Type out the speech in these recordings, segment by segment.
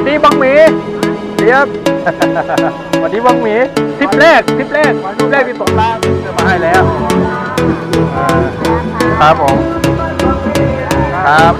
วัสดีบังหมีเดี๋ยวสวัสดีบังหมีทริปแรกทริปแรกทริปแรกที่สงขลาจะมาให้แล้วอ่าครับผมครับ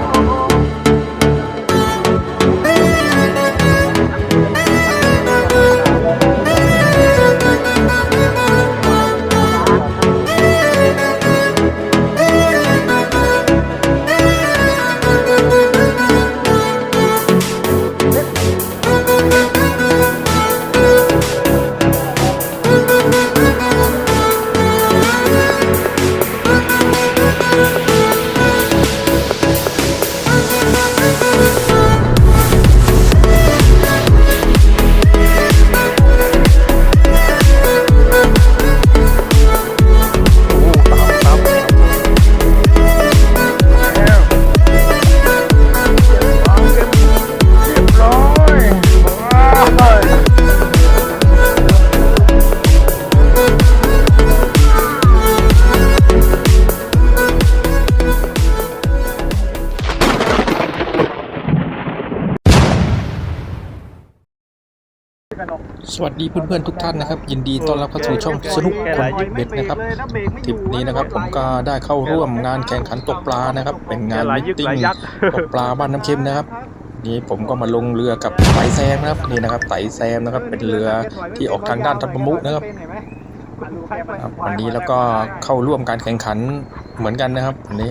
สวัสดีเพื่อนๆทุกท่านนะครับ ยินดีต้อนรับเข้าสู่ช่องสนุกคนติดเบ็ดนะครับทริปนี้นะครับผมก็ได้เข้าร่วมงานแข่งขันตกปลานะครับ เป็นงานมิทติ้งตกปลาบ้านน้ำเค็มนะครับ นี่ผมก็มาลงเรือกับไตแซมนะครับนี่นะครับไตแซมนะครับเป็นเรือที่ออกทางด้านทับมุกนะครับครับวันนี้แล้วก็เข้าร่วมการแข่งขันเหมือนกันนะครับวันนี้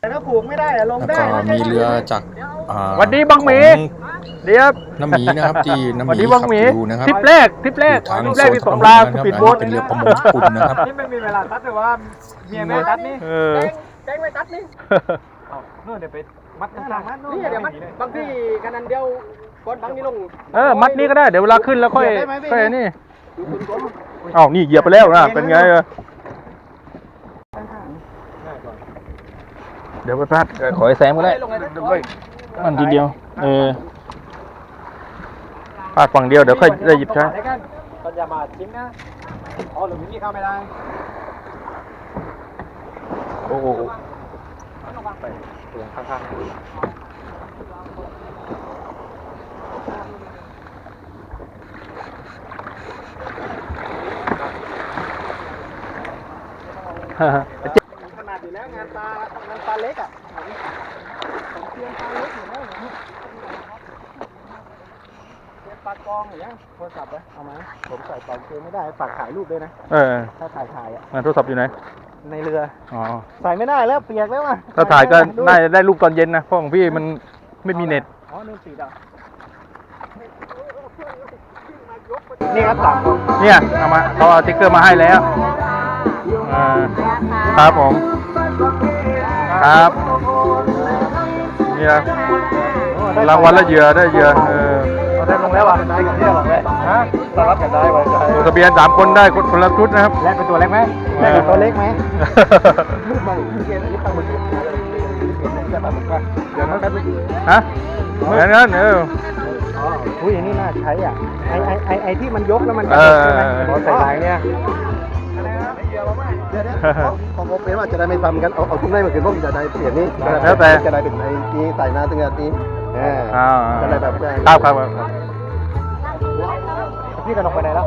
แต่ถ้าผูกไม่ได้อะลงแล้วได้ก็มีเรือจากอ่าสวัสดีบังหมีของ เดี๋ยว น้ำหมีนะครับที่น้ำหสวัสมีดีขับังบหมี อยู่นะครับทริปแรกทริปแรกทางทริปโซแรกนที่ตะสงวันปลาตสกปีดนะครับโบ๊ทอันนี้เป็นเรือประมงญี่ปุ่นนะครับ นี่ไม่มีเวลาตัดแต่ว่าเมียไม่ตัดนี่เออ แจ้งไม่ตัดนี่นู่นเดี๋ยวไปมัดกันหลังมัดนี่เดี๋ยวมัดบางที่กันนันเดียวก้อนบางนี่ลงเออ มัดนี้ก็ได้ เดี๋ยวเวลาขึ้นแล้วค่อยเหยียบได้ไหมพี่ค่อยนี่เอ้านี่เหยียบไปแล้วนะ เป็นไงเออเดี๋ยวไปพลาดเออขอให้แซมก็ได้มันทีเดียว เออพลาดฝั่งเดียวเดี๋ยวค่อยได้หยิบใช้ตอนอย่ามาทิ้งนะอ๋อหรือมีเข้าไม่ได้โอ้โหไปเปลี่ยนข้างๆฮ่าฮ่าขนาดอยู่แล้วงานปลางานปลาเล็กอะผมเตรียมปลาเล็กอยู่แล้วเตรียม ปลากองอย่างเงี้ยโทรศัพท์นะเอามาผมใส่กล่องเกมไม่ได้ฝากถ่ายรูปด้วยนะ เออถ้าถ่ายถ่ายอะงานโทรศัพท์อยู่ไหน ในเรือ อ๋อ ใส่ไม่ได้แล้วเปียกแล้วอะถ้าถ่ายก็น่าจะได้รูปตอนเย็นนะ เพราะของพี่มันไม่มีเน็ต อ๋อนึ่งสีดนี่ครับสามคนเนี่ยเอามาเขาเอาสติ๊กเกอร์มาให้แล้วอ่าครับผม ครับนี่นะรางวัลละเหยื่อได้เหยื่อเออเรา ได้ลงแล้วอะได้กับที่หรอเลยฮะเรารับกันได้ไว้ลงทะเบียนสามคนได้คนคนละชุดนะครับ แลกเป็นตัวเล็กไหมแลกเป็นตัวเล็กไหมไม่เกมนี้ตั้งมือถือจะแบบว่าเดี๋ยวนั้นแป๊บนึงฮะเหมือนนั้นเอออ๋ออุ้ยอันนี้น่าใช้อะไอไอไอไอที่มันยกแล้วมันเออใช่ไหมพอใส่ลายเนี่ยเดี๋ยวของผมเป็นว่าจะได้ไม่ซ้ำกันเอาเอาทุ่มได้เหมือนกันพวกจะได้เปลี่ยนนี่จะได้เป็นไอ้นี้ใส่หน้าตึงอันนี้เอออ่าจะได้แบบครับครับครับพี่กันออกไปไหนแล้ว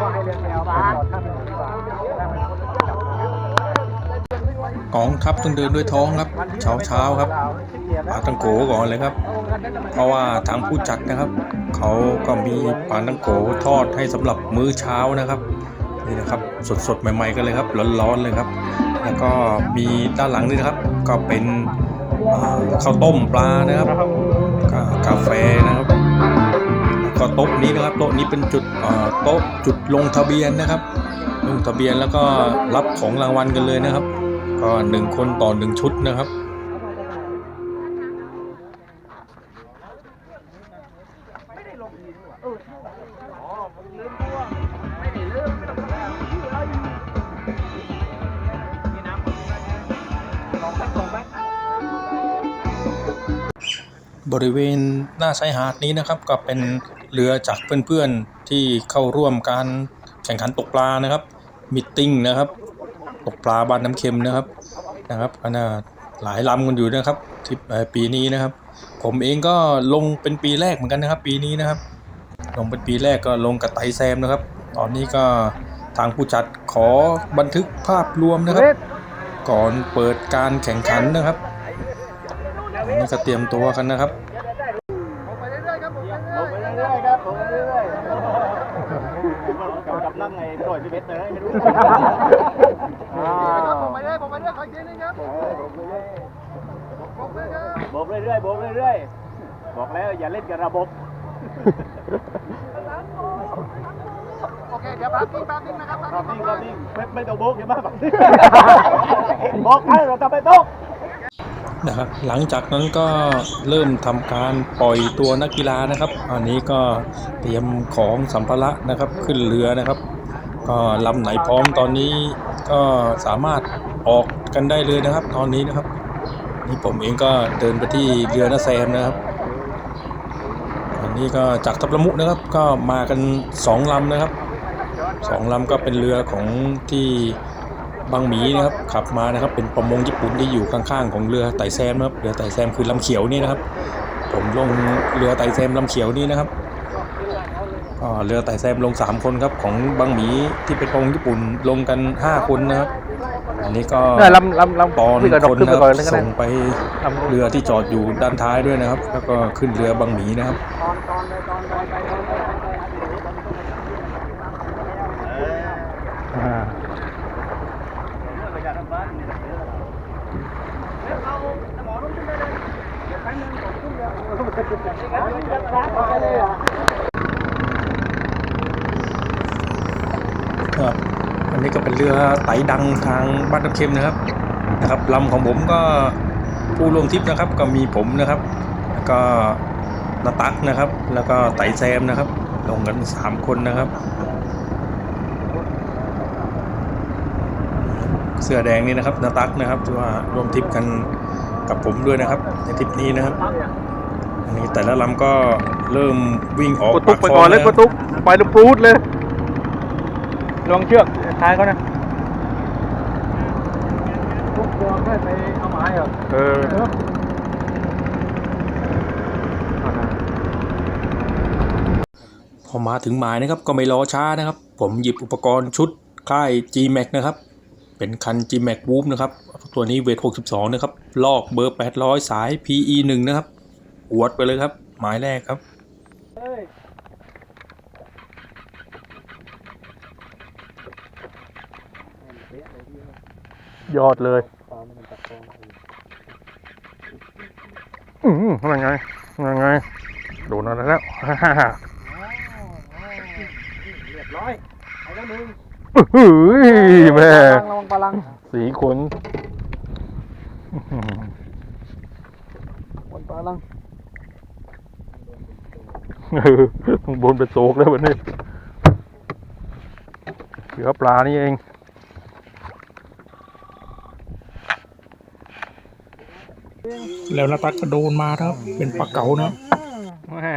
ก็ให้เลี้ยงแมวบ้านถ้าเป็นดีกว่ากองทัพต้องเดินด้วยท้องครับ เช้าเช้าๆครับปลาตังโกก่อนเลยครับ เพราะว่าทางผู้จัดนะครับ เขาก็มีปลาตังโกทอดให้สำหรับมื้อเช้านะครับนี่นะครับสดๆใหม่ๆกันเลยครับร้อนๆเลยครับ แล้วก็มีด้านหลังนี่นะครับ ก็เป็นอ่า ข้าวต้มปลานะครับกากาแฟนะครับแล้วก็โต๊ะนี้นะครับโต๊ะนี้เป็นจุดโต๊ะจุดลงทะเบียนนะครับ ลงทะเบียนแล้วก็รับของรางวัลกันเลยนะครับ ก็หนึ่งคนต่อหนึ่งชุดนะครับ บริเวณหน้าชายหาดนี้นะครับ ก็เป็นเรือจากเพื่อนๆที่เข้าร่วมการแข่งขันตกปลานะครับมิทติ้งนะครับ ตกปลาบ้านน้ำเค็มนะครับนะครับก็น่าหลายลำกันอยู่นะครับที่เอ่อปีนี้นะครับ ผมเองก็ลงเป็นปีแรกเหมือนกันนะครับ ปีนี้นะครับ ลงเป็นปีแรกก็ลงกับไตแซมนะครับ ตอนนี้ก็ทางผู้จัดขอบันทึกภาพรวมนะครับ ก่อนเปิดการแข่งขันนะครับ อันนี้ก็เตรียมตัวกันนะครับผมไปเรื่อยๆครับผมไปเรื่อยๆครับผมไปเรื่อยๆกับนั่งไงปล่อยพี่เบสเลยไม่รู้ผมไปเรื่อยผมไปเรื่อยขออีกทีนึงครับผมไปเรื่อยบอกเรื่อยๆบอกเรื่อยๆบอกแล้วอย่าเล่นกับระบบโอเคเดี๋ยวพักนิ่งพักนิ่งนะครับครับนิ่งครับนิ่งไม่ไม่ต้องบอกอย่ามาแบบนี้บอกให้เราทำไปต้อง นะครับหลังจากนั้นก็เริ่มทำการปล่อยตัวนักกีฬานะครับ อันนี้ก็เตรียมของสัมภาระนะครับขึ้นเรือนะครับ ก็ลำไหนพร้อมตอนนี้ก็สามารถออกกันได้เลยนะครับ ตอนนี้นะครับ นี่ผมเองก็เดินไปที่เรือนาแซมนะครับ อันนี้ก็จากทับละมุนะครับก็มากันสองลำนะครับสองลำก็เป็นเรือของที่ บางหมีนะครับขับมานะครับเป็นประมงญี่ปุ่นที่อยู่ข้างๆของเรือไต่แซมนะครับเรือไต่แซมคือลำเขียวนี่นะครับ ผมลงเรือไต่แซมลำเขียวนี่นะครับก็เรือไต่แซมลง 3 คนครับของบางหมีที่เป็นประมงญี่ปุ่นลงกัน 5 คนนะครับอันนี้ก็เนี่ยลำลำลำปอนขึ้นกระดกคนขึ้นนะไปคก่อนรับเลยก็ได้ส่งไปลำเรือที่จอดอยู่ด้านท้ายด้วยนะครับ แล้วก็ขึ้นเรือบางหมีนะครับ อ่า ครับอันนี้ก็เป็นเรือไต ดังทางบ้านตะเค็มนะครับนะครับลำของผมก็ผู้ร่วมทริปนะครับก็มีผมนะครับแล้วก็นาตักนะครับ แล้วก็ไตแซมนะครับ ลงกันสามคนนะครับ เสื้อแดงนี่นะครับนาตักนะครับที่ว่าร่วมทริปกันกับผมด้วยนะครับในทริปนี้นะครับอันนี้แต่ละลำก็เริ่มวิ่งออกกดตุ๊กไปก่อนเลยะกดตุ๊กไปล้วปรูดเลยลองเชือกท้ายเขานะ ทุกเรือไม่ไปเอาไม้เหรอเออพอมาถึงหมายนะครับก็ไม่รอช้านะครับ ผมหยิบอุปกรณ์ชุดค่าย G-Max นะครับ เป็นคัน G-Max Whoop นะครับ ตัวนี้เวท 62 นะครับ ลอกเบอร์ 800 สาย PE 1 นะครับหวดไปเลยครับ หมายแรกครับยอดเลย อืมยังไงยังไงโดนอะไรแล้วเรียบร้อยเอาแล้วมึงเฮ้ยแม่ระวังปลังสีขนบนปลังเออข้างบนเป็นโศกแล้ววันนี้เสือปลานี่เอง แล้วนาตักก็โดนมาครับ เป็นปลาเก๋านะแม่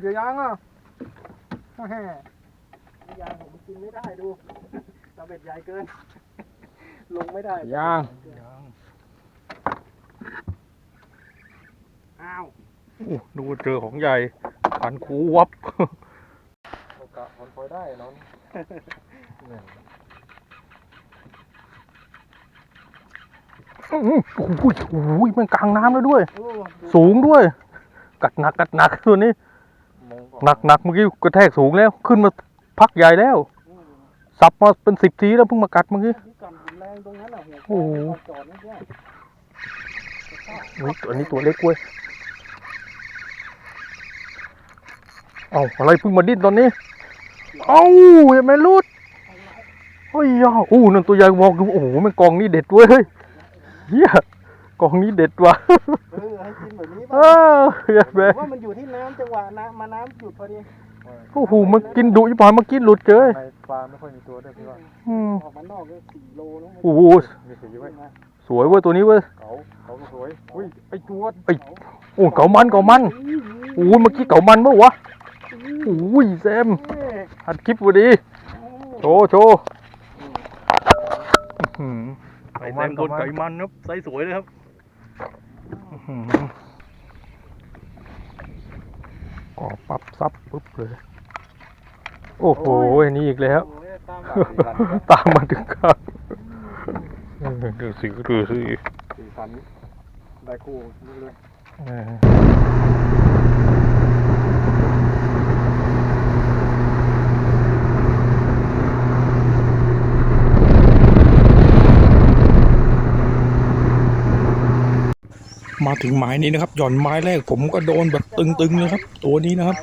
เดี๋ยวยางอะแฮ่ยางผมกินไม่ได้ดูตะเบ็ดใหญ่เกิน ลงไม่ได้ย่างอ้าวอู้ดูเจอของใหญ่ขันคูวับโอกาสมันพอได้น้อง อื้อโอ้โหโอ้โหมันกลางน้ำแล้วด้วย สูงด้วย กัดหนักกัดหนักตัวนี้หนักหนักเมื่อกี้กระแทกสูงแล้ว ขึ้นมาพักใหญ่แล้ว สับมาเป็นสิบทีแล้วเพิ่งมากัดเมื่อกี้ที่กันรุนแรงตรงนั้นอะหัวโอ้โหอดนี่แค่อุ๊ยตัวนี้ตัวเล็กเว้ยเอาอะไรเพิ่งมาดิ้นตอนนี้ เอ้ายังไม่รุดเฮ้ยย่าอู้นั่นตัวใหญ่มองดูโอ้โหมันกองนี้เด็ดเว้ย เฮียกองนี้เด็ดว่ะเออให้กินแบบนี้เอบ้างอเฮียผแม่มว่ามันอยู่ที่น้ำจังหวะน้ำมาน้ำหยุดพอดีโอ้โหมันกินดุยี่ปอยมากินหลุดเจยในปลาไม่ค่อยมีตัวด้วยพี่ว่าอืมออกมานอกก็สี่โลแล้วโอ้โหมีสีไว้สวยเว้ยตัวนี้เว้ยเขาเขาสวยอุ้ยไอตัวไอ้โอ้เก๋ามันเก๋ามันโอ้ยเมื่อกี้เก๋ามันเมื่อวะโอ้ยแซมอัดคลิปพอดีโชว์โชว์อื้อหือ ไตแซมโดนไก่มันครับไซส์สวยเลยครับอืมก่อปั๊บซับปุ๊บเลย โอ้โหอันนี้อีกแล้ว ตามมาถึงข้างเออดูสิดูสิสีสันได้คู่นี่เลย มาถึงไม้นี้นะครับ หย่อนไม้แรกผมก็โดนแบบตึงๆนะครับ ตัวนี้นะครับ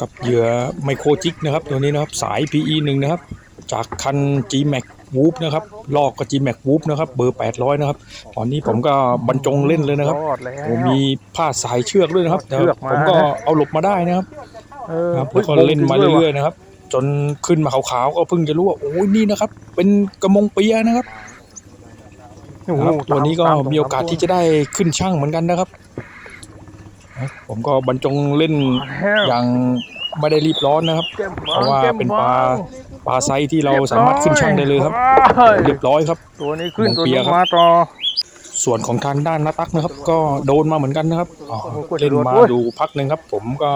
กับเหยื่อไมโครจิกนะครับ ตัวนี้นะครับ สาย PE 1นะครับ จากคัน G-Max Whoop นะครับ ลอกกับ G-Max Whoop นะครับ เบอร์ 800 นะครับ ตอนนี้ผมก็บรรจงเล่นเลยนะครับรอดแล้วโอ้มีผ้าสายเชือกด้วยนะครับเชือกมาผมก็เอาหลบมาได้นะครับเออครับแล้วก็เล่นมาเรื่อยๆนะครับ จนขึ้นมาขาวๆก็เพิ่งจะรู้ว่าโอ้ยนี่นะครับ เป็นกระมงเปียนะครับ โอ้โหครับตัวนี้ก็ตามมีโอกาสที่จะได้ขึ้นช่างเหมือนกันนะครับ ผมก็บรรจงเล่นแล้วอย่างไม่ได้รีบร้อนนะครับแก้มเพราะว่าแก้มเป็นปลาวงปลาไซส์ที่เราสามารถขึ้นช่างได้เลยครับเรีเรียยบบร้อยครับ ตัวนี้ขึ้นของตัวเปียนี้ครับมาต่อส่วนของทางด้านนาตักนะครับ ก็โดนมาเหมือนกันนะครับอ๋อโอ้โหกว่าจะเล่นมาโดนโอ้ยดูพักหนึ่งครับ ผมก็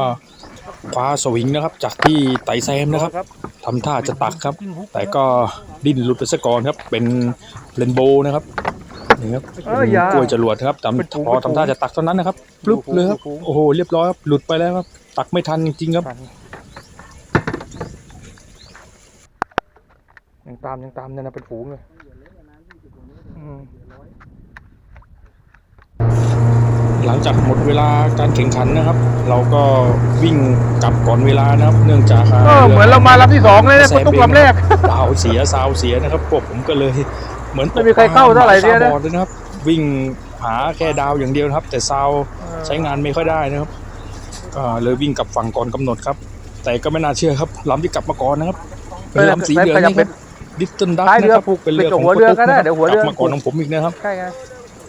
คว้าสวิงนะครับ จากที่ไต่แซมนะครับทำท่าจะตักครับ แต่ก็ดิ้นหลุดไปซะก่อนครับ เป็นเรนโบว์นะครับนี่ครับเอ้ยอย่ากล้วยจรวดครับทเป็นฝูงำพอทำท่าจะตักเท่านั้นนะครับปลุบเลยครับเป็นฝูงโอ้โหเรียบร้อยครับหลุดไปแล้วครับ ตักไม่ทันจริงๆครับยังตามยังตามเนี่ยนะเป็นฝูงเลยอืม หลังจากหมดเวลาการแข่งขันนะครับ เราก็วิ่งกลับก่อนเวลานะครับ เนื่องจากเออเหมือนเรามาลำที่สองเลยนะแซคุณมตุ๊กเองลำแรกดาวเสียซาวเสียนะครับพวกผมก็เลยเหมือนตกไม่มีใครเข้าเท่าไหร่เนี่ยนะตบอดเลยนะครับ วิ่งหาแค่ดาวอย่างเดียวนะครับ แต่ซาวใช้งานไม่ค่อยได้นะครับก็เลยวิ่งกลับฝั่งก่อนกำหนดครับ แต่ก็ไม่น่าเชื่อครับลำที่กลับมาก่อนนะครับเป็นลำสีเหลืองนี่ครับดิสตันดักท้ายเรืนะอครับผูกเป็นเรือติดกัขบองหัวเรือก็ได้โปเดี๋ยวหัวเรือกลับมาก่อนของผมอีกนะครับใช่ไง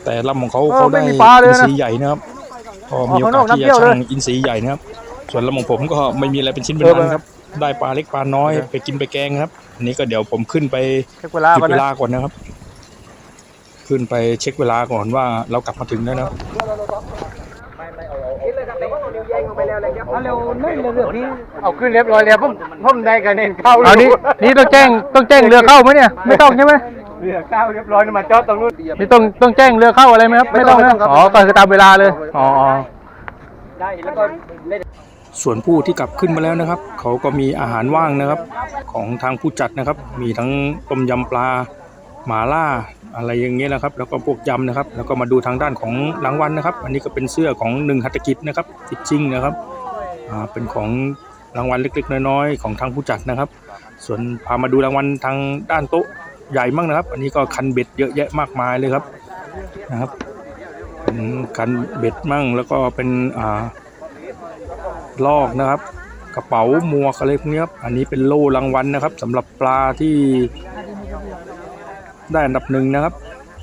แต่ลำของเขาเออเขาไม่ได้มีปลาเลยอินนะทรีย์ใหญ่นะครับก็มีโอกาสข้างนอกน้ำที่เยี่จะยวเลยช่างอินทรีย์ใหญ่นะครับ ส่วนลำของผมก็ไม่มีอะไรเป็นชิ้นเป็นเอออันครับ ได้ปลาเล็กปลาน้อยโอเคไปกินไปแกงครับอันนี้ก็เดี๋ยวผมขึ้นไปเช็คเวลาหยุดก่อนเวนะลาก่อนนะครับ ขึ้นไปเช็คเวลาก่อนว่าเรากลับมาถึงแล้วนะครับเอาขึ้นเรียบร้อยแล้วผมผมได้คะแนนเข้าเอานี้นี่ต้องแจ้งต้องแจ้งเรือเข้าไหมเนี่ย ไม่ต้องใช่ไหม เรือเข้าเรียบร้อยมาจอดตรงนู้นนี่ต้องต้องแจ้งเรือเข้าอะไรไหมครับ ไม่ไม่ต้ต้อองงไม่นะต้องครับอ๋อก็คือตามเวลาเลยอ๋ออ๋อได้แล้วก็เล่นส่วนผู้ที่กลับขึ้นมาแล้วนะครับ เขาก็มีอาหารว่างนะครับ ของทางผู้จัดนะครับ มีทั้งต้มยำปลาหมาล่าอะไรอย่างเงี้ยนะครับ แล้วก็พวกยำนะครับ แล้วก็มาดูทางด้านของรางวัลนะครับ อันนี้ก็เป็นเสื้อของหนึ่งหัตถกิจนะครับฟิชชิ่งนะครับอ่าเป็นของรางวัลเล็กๆ น้อยๆ ของทางผู้จัดนะครับ ส่วนพามาดูรางวัลทางด้านโต๊ะ ใหญ่มั่งนะครับ อันนี้ก็คันเบ็ดเยอะแยะมากมายเลยครับนะครับเป็นคันเบ็ดมั่งแล้วก็เป็นอ่าลอกนะครับ กระเป๋าหมวกอะไรพวกนี้ครับอันนี้เป็นโล่รางวัลนะครับสำหรับปลาที่ได้อันดับหนึ่งนะครับ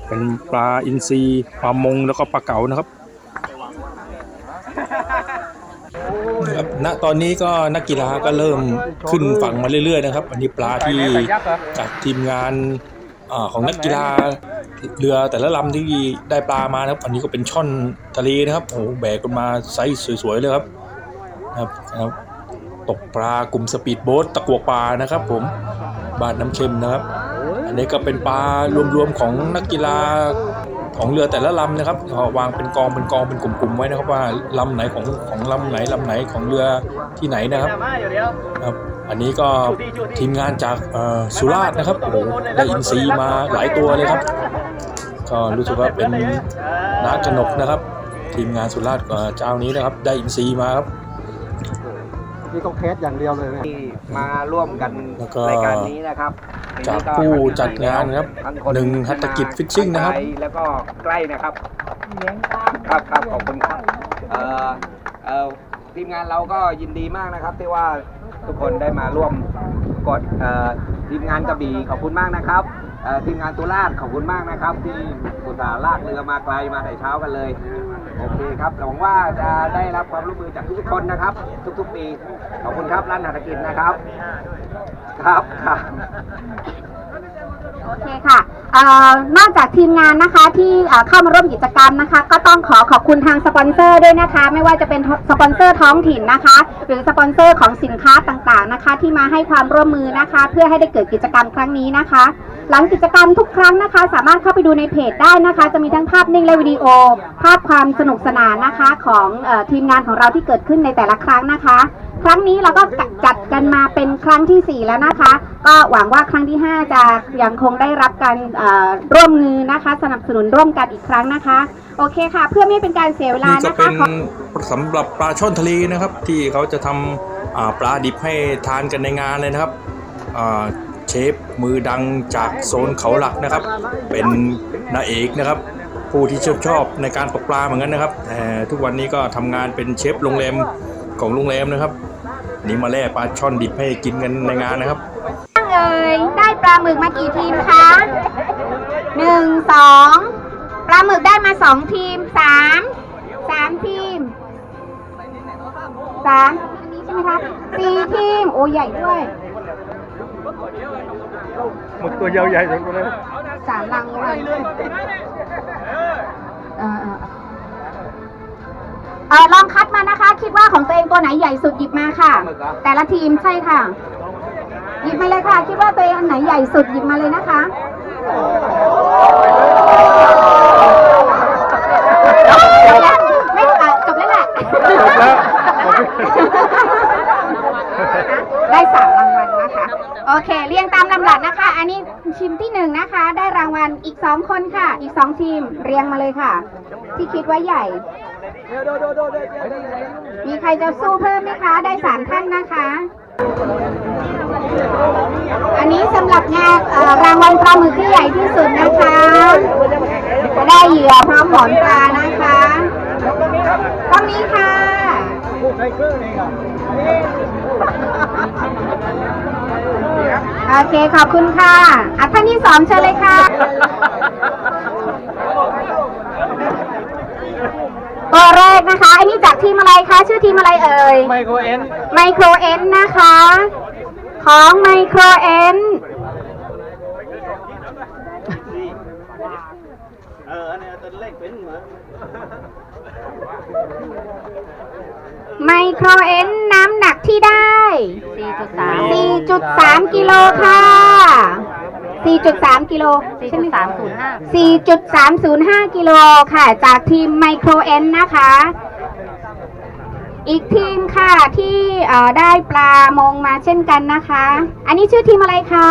เป็นปลาอินทรีปลามงแล้วก็ปลาเก๋านะครับนะครับ ณตอนนี้ก็นักกีฬาก็เริ่มขึ้นฝั่งมาเรื่อยๆนะครับ อันนี้ปลาที่จากทีมงานอของนักกีฬาเรือแต่ละลำที่ได้ปลามานะครับ อันนี้ก็เป็นช่อนทะเลนะครับโอ้โหแบกกันมาไซส์สวยๆเลยครับนะครับนะครับ ตกปลากลุ่มสปีดโบ๊ทตะกัวปลานะครับ ผมบาดน้ำเค็มนะครับ อันนี้ก็เป็นปลารวมๆของนักกีฬา ของเรือแต่ละลำนะครับก็วางเป็นกองเป็นกองเป็นกลุ่มๆไว้นะครับว่าลำไหนของของลำไหนลำไหนของเรือที่ไหนนะครับครับอันนี้ก็ทีมงานจากเอ่อสุราษฎร์นะครับโอ้โหได้อินซีมาหลายตัวเลยครับ ก็รู้สึกว่าเป็นนากนกนะครับ ทีมงานสุราษฎร์ก็เจ้านี้นะครับ ได้อินซีมาครับนี่ต้องแคสอย่างเดียวเลยเนี่ยที่มาร่วมกันแล้วก็รายการนี้นะครับ จากผู้จัดงานครับหนึ่งหัตถกิจ Fishing นะครับ แล้วก็ใกล้นะครับครับครับขอบคุณครับเอ่อเอ่อทีมงานเราก็ยินดีมากนะครับที่ว่าทุกคนได้มาร่วมกดเอ่อทีมงานกระบี่ขอบคุณมากนะครับเอ่อทีมงานตุลาดขอบคุณมากนะครับที่อุตส่าห์ลากเรือมาไกลมาแต่เช้ากันเลยโอเคครับหวังว่าจะได้รับความร่วมมือจากทุกคนนะครับ ทุกๆปีขอบคุณครับร้านหัตถกิจนะครับ ครับค่ะ โอเคค่ะ นอกจากทีมงานนะคะที่เข้ามาร่วมกิจกรรมนะคะ ก็ต้องขอขอบคุณทางสปอนเซอร์ด้วยนะคะ ไม่ว่าจะเป็นสปอนเซอร์ท้องถิ่นนะคะ หรือสปอนเซอร์ของสินค้าต่างๆนะคะ ที่มาให้ความร่วมมือนะคะ เพื่อให้ได้เกิดกิจกรรมครั้งนี้นะคะ หลังกิจกรรมทุกครั้งนะคะ สามารถเข้าไปดูในเพจได้นะคะ จะมีทั้งภาพนิ่งและวิดีโอ ภาพความสนุกสนานนะคะของอทีมงานของเราที่เกิดขึ้นในแต่ละครั้งนะคะครั้งนี้เราก็จัดกันมาเป็นครั้งที่ 4 แล้วนะคะ ก็หวังว่าครั้งที่ 5 จะยังคงได้รับการร่วมมือนะคะ สนับสนุนร่วมกันอีกครั้งนะคะ โอเคค่ะ เพื่อไม่ให้เป็นการเสียเวลานี่ก็นะเป็คะนขอ สำหรับปลาช่อนทะเลนะครับ ที่เขาจะทำอ่าปลาดิบให้ทานกันในงานเลยนะครับอ่าเชฟมือดังจากโซนเขาหลักนะครับ เป็นนาเอกนะครับ ผู้ที่ชอบชอบในการตกปลาเหมือนกันนะครับแต่ทุกวันนี้ก็ทำงานเป็นเชฟโรงแรมของโรงแรมนะครับ นี่มาแล่ปลาช่อนดิบให้กินกันในงานนะครับ เอ่ย ได้ปลาหมึกมากี่ทีมคะหนึ่งสองปลาหมึกได้มาสองทีมสามสามทีมสามอันนี้ใช่ไหมคะสี่ทีม โอ้ใหญ่ด้วยหมดตัวยาวใหญ่สุดเลยสามรางวัลเออเออเออลองคัดมานะคะ คิดว่าของตัวเองตัวไหนใหญ่สุดหยิบมาค่ะ แต่ละทีมใช่ค่ะ หยิบมาเลยค่ะ คิดว่าตัวเองอันไหนใหญ่สุดหยิบมาเลยนะคะไม่อะจบแล้วแหละจบแล้วได้สามรางวัลนะคะ โอเค เรียงตามลำดับนะคะ อันนี้ทีมที่หนึ่งนะคะ ได้รางวัลอีกสองคนค่ะ อีกสองทีมเรียงมาเลยค่ะ ที่คิดว่าใหญ่ มีใครจะสู้เพิ่มไหมคะ ได้สามท่านนะคะ อันนี้สำหรับงานเอ่อรางวัลปลาหมึกที่ใหญ่ที่สุดนะคะ ได้เหยื่อพร้อมหมอนปลานะคะตรงนี้ค่ะโอเคขอบคุณค่ะอะท่านที่สองเชิญเลยค่ะตัวแรกนะคะ อันนี้จากทีมอะไรคะ ชื่อทีมอะไรเอ่ย ไมโครเอ็นไมโครเอ็นนะคะ ของไมโครเอ็น อออันนี้ตัวเล็กเป็นเหมือนไมโครเอ็นน้ำหนักที่ได้ 4.3กิโลค่ะ 4.3 กิโลใช่ไหม4.305 กิโลค่ะ จากทีมไมโครเอ็นนะคะ อีกทีมค่ะที่เอ่อได้ปลามงมาเช่นกันนะคะ อันนี้ชื่อทีมอะไรคะ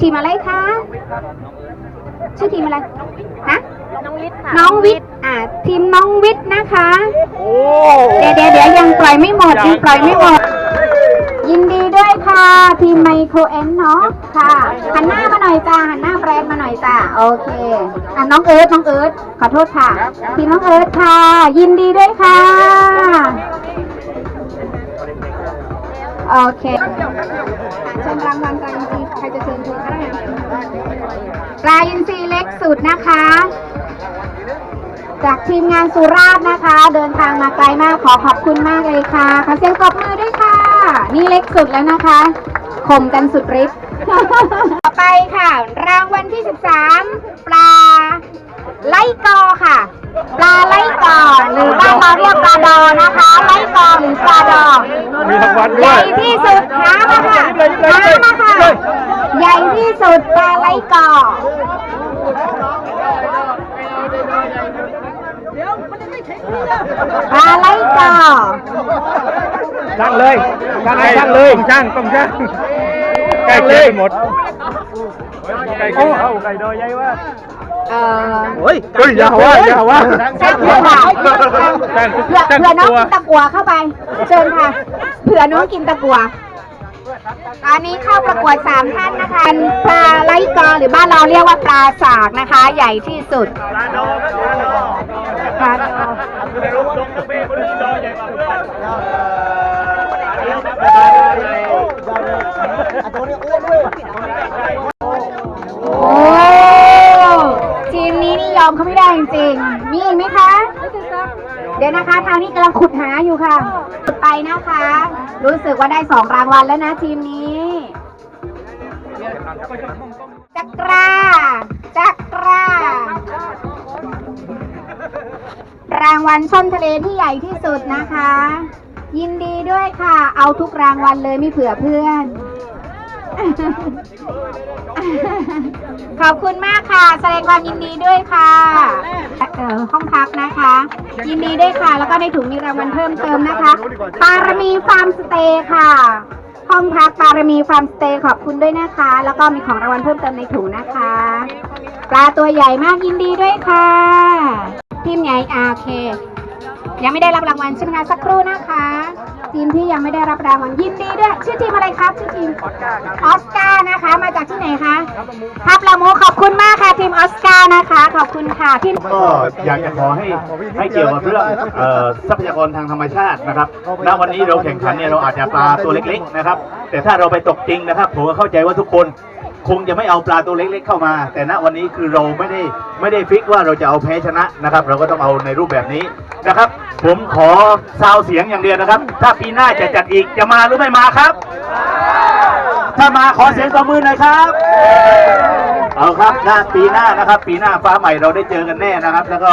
ทีมอะไรคะ ชื่อทีมอะไรนะน้องวิทย์ค่ะน้องวิทย์อ่าทีมน้องวิทย์นะคะ โอ้เดี๋ยวเดี๋ยวเดี๋ยวยังปล่อยไม่หมดยังปล่อยไม่หมด ยินดีด้วยค่ะ ทีมไมโครเอ็นเนาะค่ะหันหน้ามาหน่อยจ้าหันหน้าแบรนด์มาหน่อยจ้าโอเคอะน้องเอิร์ธน้องเอิร์ธขอโทษค่ะ ทีมน้องเอิร์ธค่ะ ยินดีด้วยค่ะโอเคเชิญรางวัลปลาอินทรีใครจะเชิญชวนก็ได้นะ ปลาอินทรีเล็กสุดนะคะ จากทีมงานสุราษฎร์นะคะ เดินทางมาไกลมากขอขอบคุณมากเลยค่ะขอเสียงปรบมือด้วยค่ะ นี่เล็กสุดแล้วนะคะข่มกันสุดฤทธิ์ต่อไปค่ะ รางวัลที่ 13 ปลา ไล่กอค่ะ ปลาไล่กอหรือบ้านเราเรียกปลาดอนะคะ ไล่กอหรือปลาดอมีรางวัลใหด้วญ่ย ที่สุดหามาค่ะหามาค่ะใหญ่ที่สุดปลาไล่กอ ปลาไล่กอช่างเลยช่างช่างเลยต้องช่างต้องช่างใกล้เลยหมด ไก่กินข้าวไก่ดอยใหญ่ว่า เอ่อเฮ้ยเฮ้ยอย่าว่าอย่าว่าช่างเผื่อค่ะช่างเผื่อช่างเผื่อน้องตัวกินตะกัวเข้าไป เชิญค่ะ เผื่อน้องกินตะกัวตอนนี้เข้าประกวดสามท่านนะคะปลาไล่กอหรือบ้านเราเรียกว่าปลาสากนะคะ ใหญ่ที่สุดปลาดอโอ้ทีมนี้นี่ยอมเขาไม่ได้จริงๆ มีอีกไหมคะ เดี๋ยวนะคะทางนี้กำลังขุดหาอยู่ค่ะขุดไปนะคะ รู้สึกว่าได้สองรางวัลแล้วนะทีมนี้จักราจักรารางวัลช่อนทะเลที่ใหญ่ที่สุดนะคะ ยินดีด้วยค่ะ เอาทุกรางวัลเลยไม่เผื่อเพื่อน ขอบคุณมากค่ะ แสดงความยินดีด้วยค่ะ เอ่อห้องพักนะคะยินดีด้วยค่ะ แล้วก็ในถุงมีรางวัลเพิ่มเติมนะคะ ปารมีฟาร์มสเตย์ค่ะ ห้องพักปารมีฟาร์มสเตย์ขอบคุณด้วยนะคะ แล้วก็มีของรางวัลเพิ่มเติมในถุงนะคะ ปลาตัวใหญ่มากยินดีด้วยค่ะทีมใหญ่อาโอเค ยังไม่ได้รับรางวัลใช่ไหมคะสักครู่นะคะ ทีมที่ยังไม่ได้รับรางวัลยินดีด้วย ชื่อทีมอะไรครับ ชื่อทีมออสการ์นะคะ มาจากที่ไหนคะทับละโมขอบคุณมากค่ะทีมออสการ์นะคะ ขอบคุณค่ะทีม ก็อยากจะขอให้ให้เกี่ยวกับเรื่องเอ่อทรัพยากรทางธรรมชาตินะครับณวันนี้เราแข่งขันเนี่ยเราอาจจะปลาตัวเล็กๆนะครับ แต่ถ้าเราไปตกจริงนะครับ ผมก็เข้าใจว่าทุกคน คงจะไม่เอาปลาตัวเล็กๆเข้ามา แต่ณวันนี้คือเราไม่ได้ไม่ได้ฟิกว่าเราจะเอาแพ้ชนะนะครับ เราก็ต้องเอาในรูปแบบนี้นะครับ ผมขอซาวเสียงอย่างเดียวนะครับ ถ้าปีหน้าจะจัดอีกจะมาหรือไม่มาครับ ถ้ามาขอเสียงตบมือหน่อยครับ เอาครับหน้าปีหน้านะครับ ปีหน้าฟ้าใหม่เราได้เจอกันแน่นะครับ แล้วก็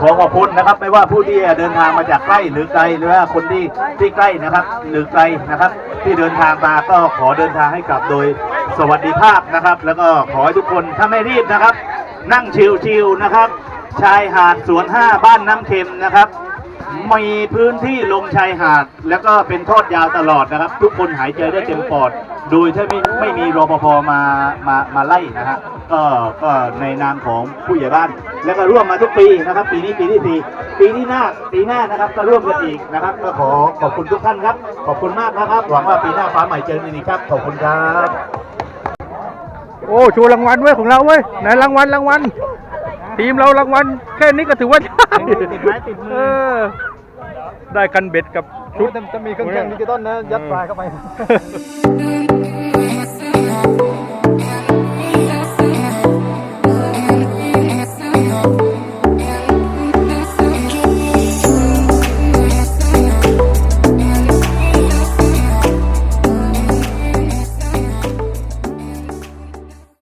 ขอขอบคุณนะครับ ไม่ว่าผู้ที่เดินทางมาจากใกล้หรือไกลหรือว่าคนที่ที่ใกล้นะครับ หรือไกลนะครับ ที่เดินทางมาก็ขอเดินทางให้กลับโดยสวัสดิภาพนะครับ แล้วก็ขอให้ทุกคนถ้าไม่รีบนะครับ นั่งชิลๆนะครับ ชายหาดสวนห้าบ้านน้ำเค็มนะครับ มีพื้นที่ลงชายหาด แล้วก็เป็นทอดยาวตลอดนะครับ ทุกคนหายใจได้เต็มปอด โดยถ้าไม่ไม่มีรปภมามามาไล่นะฮะก็ก็ในนามของผู้ใหญ่บ้าน แล้วก็ร่วมมาทุกปีนะครับ ปีนี้ปีที่สี่ปีที่หน้าปีหน้านะครับก็ร่วมกันอีกนะครับก็ขอขอบคุณทุกท่านครับ ขอบคุณมากนะครับหวังว่าปีหน้าฟ้าใหม่เจอกันอีกครับขอบคุณครับโอ้ชูรางวัลเว้ยของเราเว้ยไหนรางวัลรางวัลทีมเรารางวัลแค่นี้ก็ถือว่าได้ติดไม้ติดมือเออ ได้คันเบ็ดกับชุด จะมีเครื่องแกงดิจิตอลนะ ยัดปลายเข้าไป Mm-hmm.